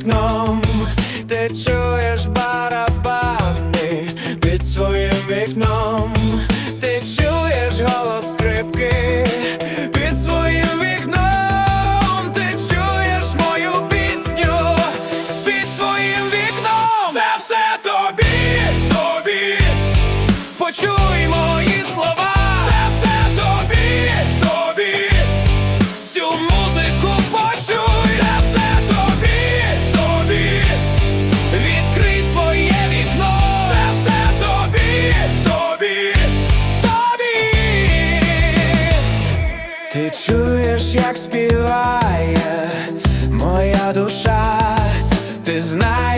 No. Ти чуєш, як співає моя душа, ти знаєш,